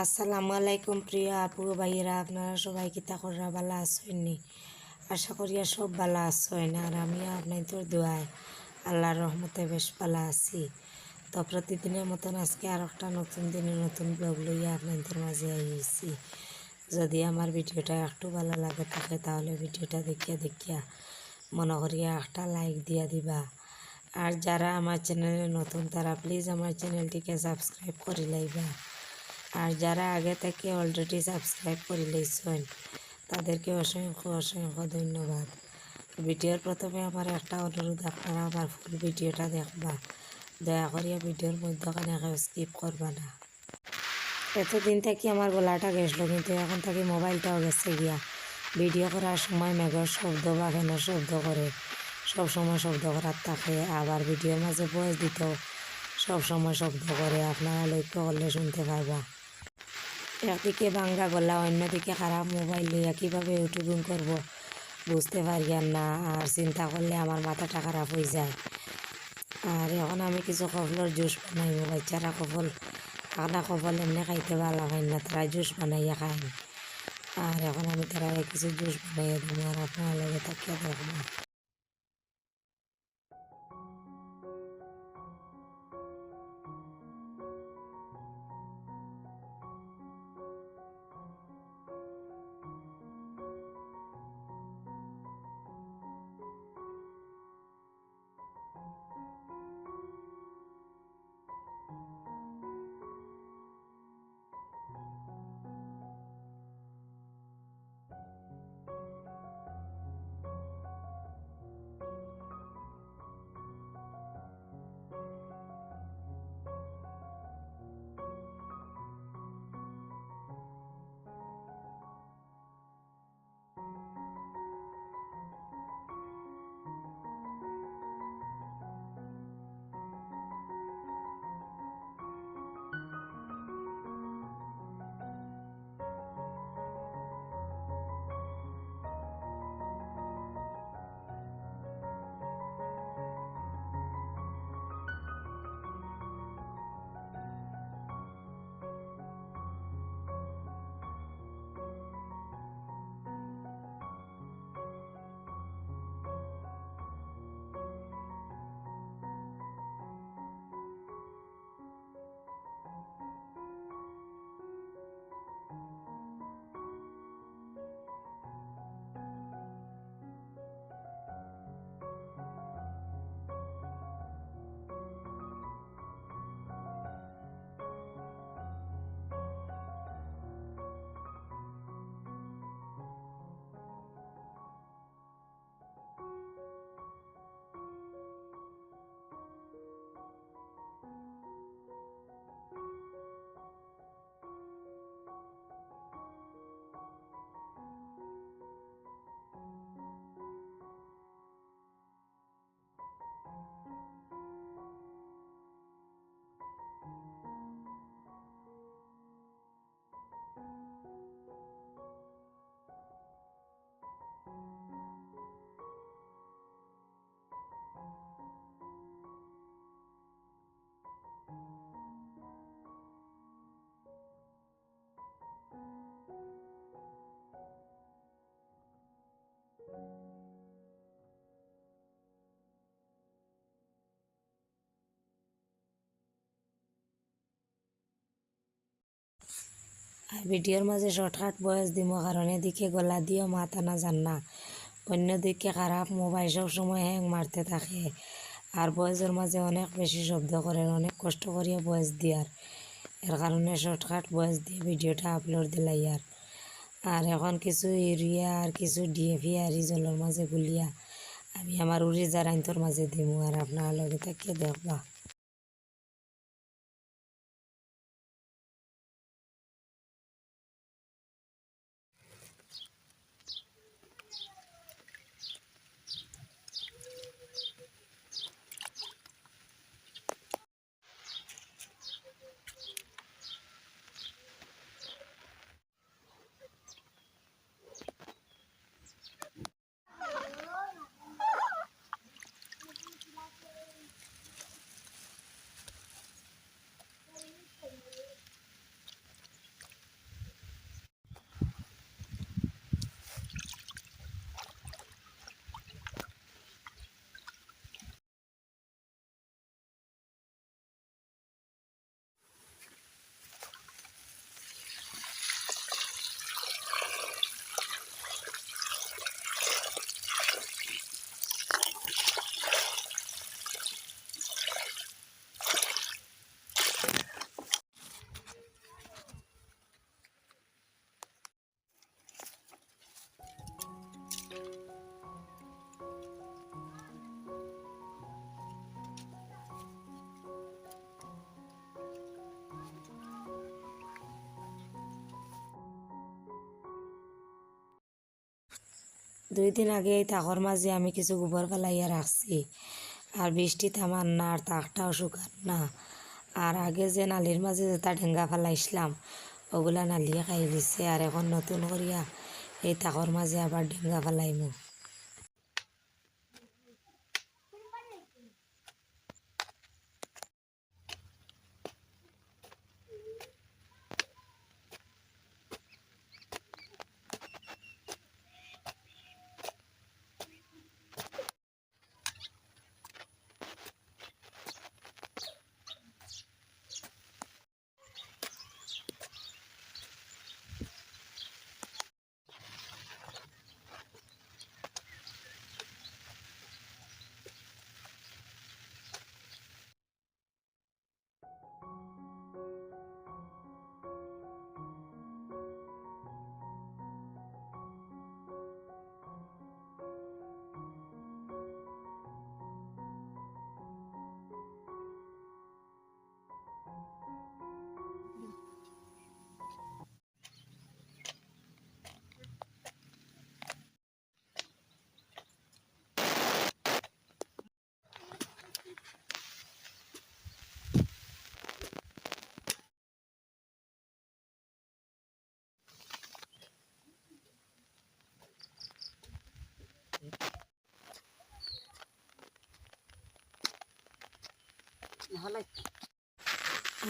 আসসালামু আলাইকুম প্রিয় আপু, ভাইয়েরা, আপনারা সবাই কিতা করা ভালো আসেননি আশা করি আর সব ভালো আসেন আর আমিও আপনাদের দোয়ায় আল্লাহর রহমতে বেশ ভালো আছি। তো প্রতিদিনের মতন আজকে আর একটা নতুন দিনে নতুন ব্লগ লইয়া আপনাদের মাঝে আইছি। যদি আমার ভিডিওটা একটু ভালো লাগে থাকে, তাহলে ভিডিওটা দেখিয়া দেখিয়া মনে করিয়া একটা লাইক দিয়া দিবা। আর যারা আমার চ্যানেলে নতুন, তারা প্লিজ আমার চ্যানেলটিকে সাবস্ক্রাইব করে লাইবা। আর যারা আগে থেকে অলরেডি সাবস্ক্রাইব করে লইছেন তাদেরকে অসংখ্য অসংখ্য ধন্যবাদ। ভিডিওর প্রথমে আমার একটা অনুরোধ, আপনারা আমার ফুল ভিডিওটা দেখবা। দয়া করিয়া ভিডিওর মধ্যখানে স্কিপ করবা না। এতদিন থেকে আমার গলাটা গেছিল কিন্তু এখন থেকে মোবাইলটাও গেছে গিয়া। ভিডিও করার সময় মেঘর শব্দ বা কেন শব্দ করে। সব সময় শব্দ করার থাকে, আবার ভিডিওর মাঝে বয়স দিতেও সব সময় শব্দ করে। আপনারা লক্ষ্য করলে শুনতে পারবা। একদিকে বাঙ্গা গলা, অন্যদিকে খারাপ মোবাইল লইয়া কীভাবে ইউটিউবিং করব বুঝতে পারি আর না, আর চিন্তা করলে আমার মাথাটা খারাপ হয়ে যায়। আর এখন আমি কিছু কফলের জুস বানাইব বাচ্চারা কফল আনা কফল এমনি খাইতে ভালো হয় না, তারা জুস বানাইয়া খায়। আর এখন আমি তারা কিছু জুস বানাইয়া দিব আর আপনার লগে তাকিয়ে দেখব আর ভিডিওর মাঝে শর্টকাট বয়স দিব কারণ এদিকে গলা দিয়েও মাথা না যান না। অন্যদিকে খারাপ মোবাইল সব সময় হ্যাং মারতে থাকে আর বয়সের মাঝে অনেক বেশি শব্দ করেন অনেক কষ্ট করিয়া বয়স দিয়ার এর কারণে শর্টকাট বয়স দিয়ে ভিডিওটা আপলোড দিলাই আর আর এখন কিছু ইউরিয়া আর কিছু ডিএপি আর জলের মাঝে গুলিয়া আমি আমার উড়ি জারাইন্তর মাঝে দিমু আর আপনার লগে তাকিয়ে দেখবা। দুই দিন আগে এই তাকর মাঝে আমি কিছু গোবর ফেলাইয়া রাখছি। আর বৃষ্টি থামার না, আর তাকটাও শুকান না। আর আগে যে নালির মাঝে যেটা ঢেঙ্গা ফেলাইছিলাম, ওগুলা নালিয়ে খাই দিছে। আর এখন নতুন করিয়া এই তাকর মাঝে আবার ঢেঙ্গা ফেলাইমু।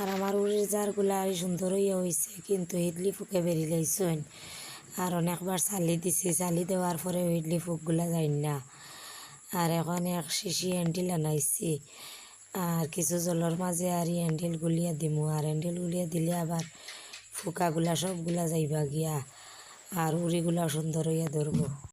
আর আমার উড়ির জারগুলা আর সুন্দর হইয়া হয়েছে কিন্তু ইডলি ফুকে বেরিয়ে লাইছেন। আর অনেকবার চালি দিছি, চালি দেওয়ার পরে ইডলি ফুকগুলা যাই না। আর এখন এক শিশি হ্যান্ডেল আনাইছি। আর কিছু জলের মাঝে আর হ্যান্ডেল গুলিয়া দিমু। আর হ্যান্ডেল গুলিয়া দিলে আবার ফুকাগুলা সবগুলা যাইবা গিয়া। আর উড়িগুলা সুন্দর হইয়া ধরবো।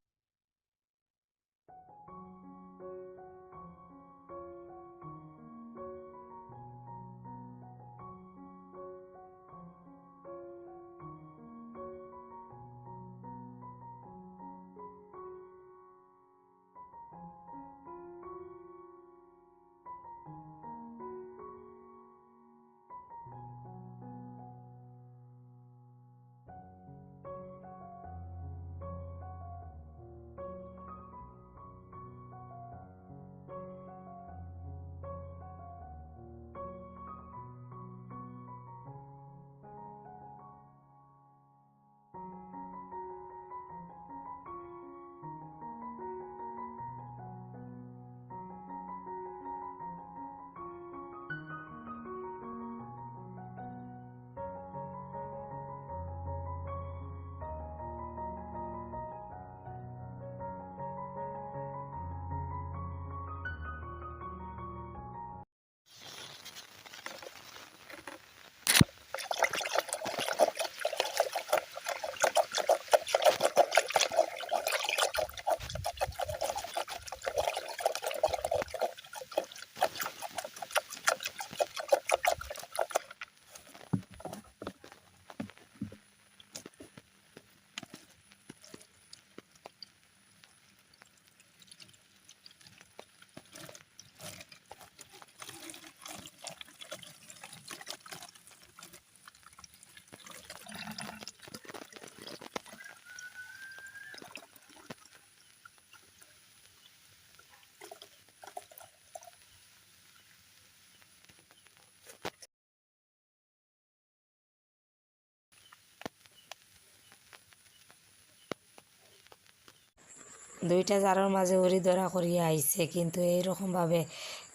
দুইটা জারের মাঝে উড়ি ধরা করিয়া আইছে কিন্তু এই এইরকমভাবে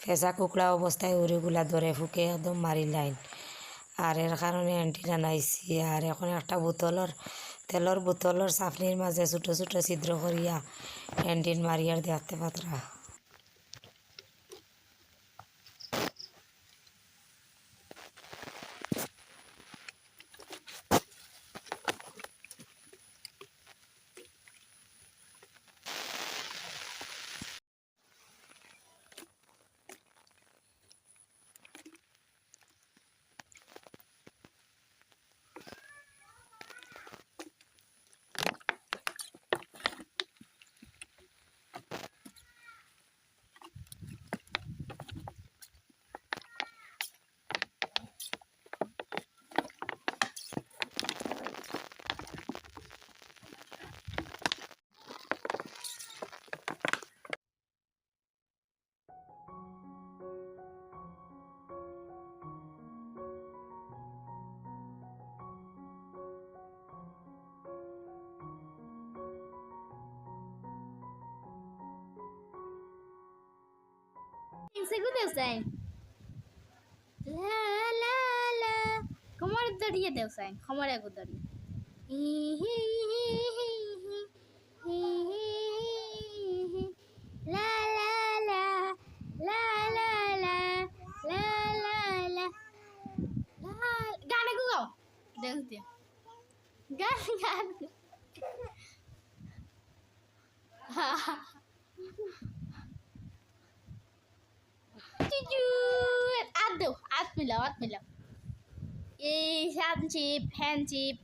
ফেঁচা কুকড়া অবস্থায় উড়িগুলা ধরে ফুকে একদম মারি লাইন আর এর কারণে অ্যান্টিনা নাইছি আর এখন একটা বোতলর তেলর বোতলর সাফনির মাঝে ছোটো ছোটো ছিদ্র করিয়া অ্যান্টিন মারিয়ার দেখতে Patra segundo eu sei. lá lá, la. Como era gudaria eu sei. Como era gudaria. La lá lá lá lá lá lá lá lá, Gana Google. Dance dia. Gana gana. Ha ha. এই ফ্যানচিপ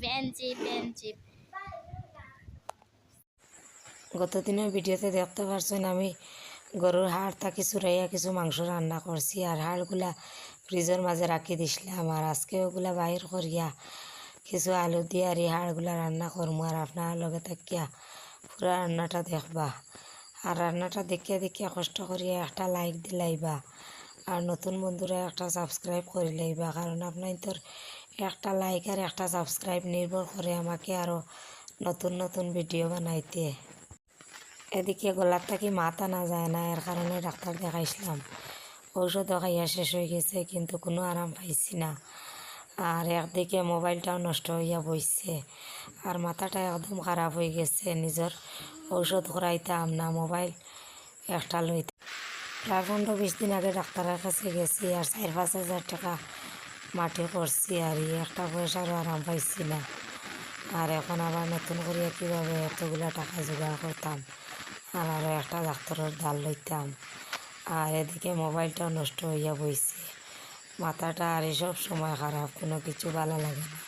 ফ্যানচিপ ফ্যানচিপ গত দিনের ভিডিওতে দেখতে পারছেন আমি গরুর হাড় কিছু চুরাইয়া কিছু মাংস রান্না করছি আর হাড়গুলা ফ্রিজের মাঝে রাখি দিছিলাম আর আজকে ওগুলা বাহির করিয়া কিছু আলু দিয়ে আর এই হাড়গুলা রান্না করব আর আপনার লগে থাকিয়া পুরা রান্নাটা দেখবা। আর রান্নাটা দেখিয়া দেখিয়া কষ্ট করিয়া একটা লাইক দিলাইবা আর নতুন বন্ধুরা একটা সাবস্ক্রাইব করে লইবা, কারণ আপনার তোর একটা লাইক আর একটা সাবস্ক্রাইব নির্ভর করে আমাকে আরও নতুন নতুন ভিডিও বানাইতে। এদিকে গলার থাকি মাথা না যায় না, এর কারণে ডাক্তার দেখাইছিলাম। ঔষধ খাইয়া শেষ হয়ে গেছে, কিন্তু কোনো আরাম পাইছি না। আর একদিকে মোবাইলটাও নষ্ট হইয়া বইছে, আর মাথাটা একদম খারাপ হয়ে গেছে। নিজের ঔষধ করাইতাম না, মোবাইল একটা লইতে প্রায় পনেরো বিশ দিন আগে ডাক্তারের কাছে গেছি, আর চার পাঁচ হাজার টাকা মাটি করছি আর একটা পয়সারও আরাম পাইছি না। আর এখন আবার নতুন করিয়া কীভাবে এতগুলা টাকা জোগাড় করতাম? আর আরও একটা ডাক্তারের দাল লইতাম, আর এদিকে মোবাইলটাও নষ্ট হইয়া বইছে। মাথাটা আর এসব সময় খারাপ কোনো কিছু ভালো লাগে না।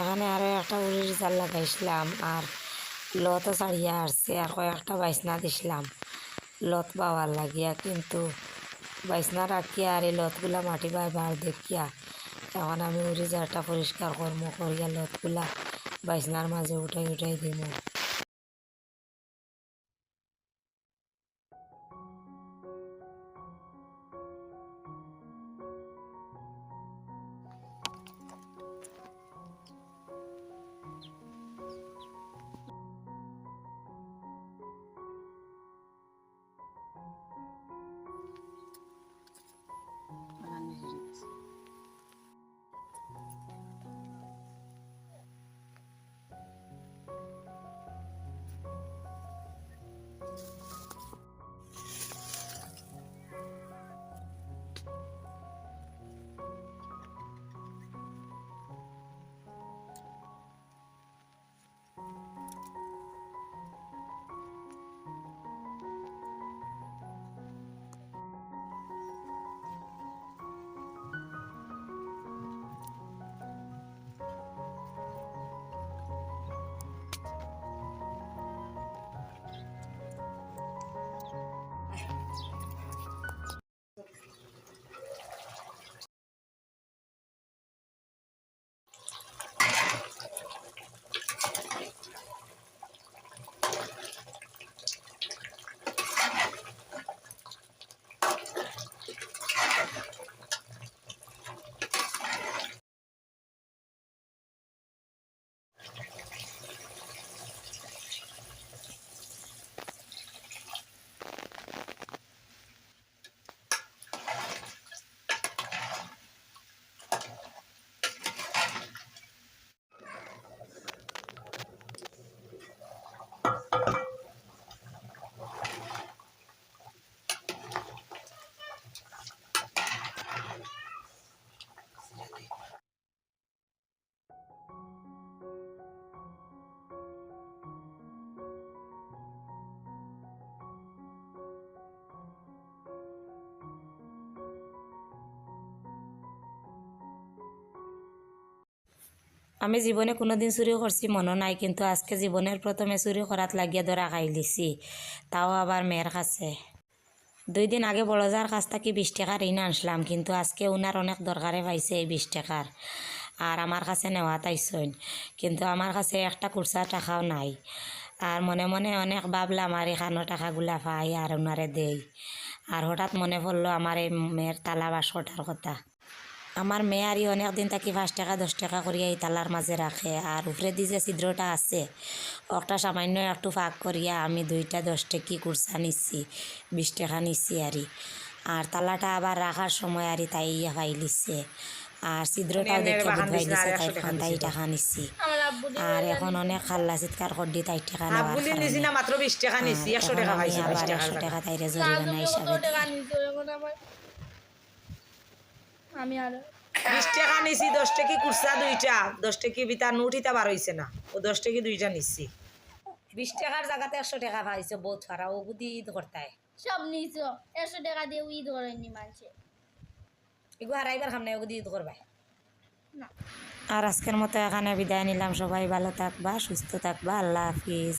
এখানে আরও একটা উড়ির জাল লাগাইছিলাম, আর লতও ছাড়িয়া আসছে, আর কয়েকটা বাইসনা দিছিলাম। লত পাওয়ার লাগিয়া, কিন্তু বাইসনা রাখিয়া আর এই লতগুলা মাটি বাই বার দেখিয়া এখন আমি উড়ি জালটা পরিষ্কার কর্ম করিয়া লতগুলা বাইসনার মাঝে উঠাই উঠাই দিব আমি জীবনে কোনোদিন চুরি করছি মনে নাই, কিন্তু আজকে জীবনের প্রথমে চুরি করাত লাগিয়া ধরা খাই লিছি তাও আবার মেয়ের কাছে দুই দিন আগে বড়জার কাছ থেকে বিশ টাকার ঋণ আনছিলাম, কিন্তু আজকে উনার অনেক দরকারে পাইছে এই বিশ টাকার আর আমার কাছে নেওয়া তাইছইন কিন্তু আমার কাছে একটা কুরসা টাকাও নাই। আর মনে মনে অনেক ভাবলাম আর এখানো টাকাগুলা পাই আর ওনারে দেই। আর হঠাৎ মনে পড়ল আমার এই মেয়ের তালা বাসটার কথা। আমার মেয়ে আরই অনেক দিন থাকি পাঁচ টাকা দশ টাকা করিয়া এই তালার মাঝে রাখে। আর উপরে দিয়ে যে ছিদ্রটা আছে। একটা সামান্য একটু ফাঁক করিয়া আমি দুইটা দশ টাকি কুরসা নিচ্ছি বিশ টাকা নিচ্ছি আরই। আর তালাটা আবার রাখার সময় আরই তাই ইয়া পাইলিছে আর ছিদ্রটাও দেখে বুধবাই দিছে তাই তাই টাকা নিচ্ছি। আর এখন অনেক খাল্লা চিৎকার করদি তাই টাকা নেওয়ার কারণে। টাকা আবার একশো টাকা তাইরে জরিমানা হিসাবে দিই। টাকা নিতে এখন আমার আমি আর বিশ টাকা নিছি দশ টাকি কুরসা দুইটা। দশ টাকি বিতা নোট ইতা বার হইছে না। ও দশ টাকি দুইটা নিছি। বিশ টাকার জায়গাতে একশো টাকা পাইছে বহুত ফারা ও বুদ্ধি ঈদ করতায়। সব নিছো একশো টাকা দিয়ে ঈদ করেনি মানুষে এগু হারাইবার খাম না ওগুদি ঈদ করবাই আর আজকের মতো এখানে বিদায় নিলাম সবাই ভালো থাকবা সুস্থ থাকবা আল্লাহ হাফিজ।